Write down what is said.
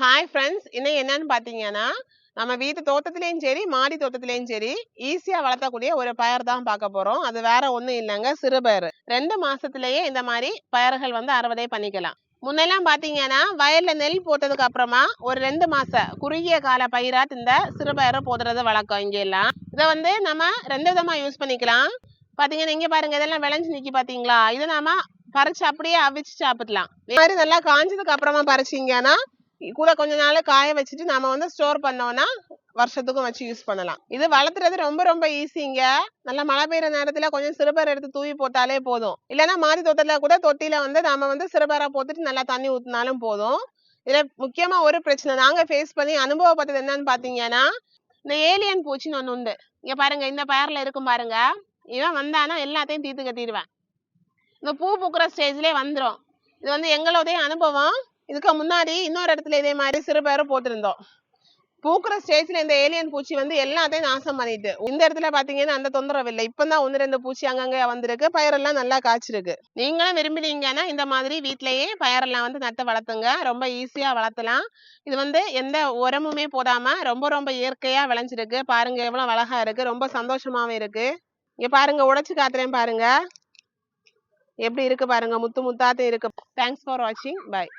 Hi friends இன்னும் என்னன்னு பார்த்தீங்கன்னா நம்ம வீட்டு தோட்டத்துலேயும் சரி மாடி தோட்டத்துலேயும் சரி ஈஸியாக வளர்த்தக்கூடிய ஒரு பயிர் தான் பார்க்க போறோம். அது வேற ஒண்ணும் இல்லைங்க சிறுபயிறு ரெண்டு மாதத்துலேயே இந்த மாதிரி பயிர்கள் வந்து அறுவடை பண்ணிக்கலாம். முன்னெல்லாம் பாத்தீங்கன்னா வயலில் நெல் போட்டதுக்கு அப்புறமா ஒரு ரெண்டு மாச குறுகிய கால பயிராக இந்த சிறுபயிரை போடுறது வழக்கம் இங்க எல்லாம் இதை வந்து நம்ம ரெண்டு விதமா யூஸ் பண்ணிக்கலாம். பாத்தீங்கன்னா இங்கே பாருங்க இதெல்லாம் விளைஞ்சு நிக்கி பாத்தீங்களா இதை நாம பறிச்சு அப்படியே அவிச்சு சாப்பிடலாம். இந்த மாதிரி நல்லா காஞ்சதுக்கு அப்புறமா பறிச்சீங்கன்னா கூட கொஞ்ச நாள் காய வச்சுட்டு நாம வந்து ஸ்டோர் பண்ணோம்னா வருஷத்துக்கும் வச்சு யூஸ் பண்ணலாம். இது வளர்த்துறது ரொம்ப ரொம்ப ஈஸிங்க நல்லா மழை பெய்யுற நேரத்துல கொஞ்சம் சிறுபர் எடுத்து தூவி போட்டாலே போதும். இல்லைன்னா மாடி தோட்டத்துல கூட தொட்டியில வந்து நாம வந்து சிறுபரை போட்டுட்டு நல்லா தண்ணி ஊத்தினாலும் போதும். இதுல முக்கியமா ஒரு பிரச்சனை நாங்க ஃபேஸ் பண்ணி அனுபவப்பட்டது என்னன்னு பாத்தீங்கன்னா இந்த ஏலியன் பூச்சின்னு ஒண்ணு உண்டு. இங்க பாருங்க இந்த பயர்ல இருக்கும் பாருங்க. இவன் வந்தானா எல்லாத்தையும் தீர்த்து கட்டிடுவேன் இந்த பூ பூக்குற ஸ்டேஜ்லயே வந்துடும் இது வந்து எங்களுடைய அனுபவம். இதுக்கு முன்னாடி இன்னொரு இடத்துல இதே மாதிரி சிறுபயிறு போட்டிருந்தோம். பூக்குற ஸ்டேஜ்ல இந்த ஏலியன் பூச்சி வந்து எல்லாத்தையும் நாசம் பண்ணிட்டு இந்த இடத்துல பாத்தீங்கன்னா அந்த தொந்தரவு இல்லை. இப்பதான் ஒன்று ரெண்டு பூச்சி அங்கங்க வந்திருக்கு. பயிரெல்லாம் நல்லா காய்ச்சிருக்கு. நீங்களும் விரும்பினீங்கன்னா இந்த மாதிரி வீட்லயே பயிரெல்லாம் வந்து நட்டு வளர்த்துங்க. ரொம்ப ஈஸியா வளர்த்தலாம். இது வந்து எந்த உரமுமே போடாம ரொம்ப ரொம்ப இயற்கையா விளைஞ்சிருக்கு. பாருங்க எவ்வளவு அழகா இருக்கு. ரொம்ப சந்தோஷமாவும் இருக்கு. இங்க பாருங்க உடைச்சு காத்துறேன் பாருங்க. எப்படி இருக்கு பாருங்க. முத்து முத்தாத்தையும் இருக்கு. தேங்க்ஸ் ஃபார் வாட்சிங் பாய்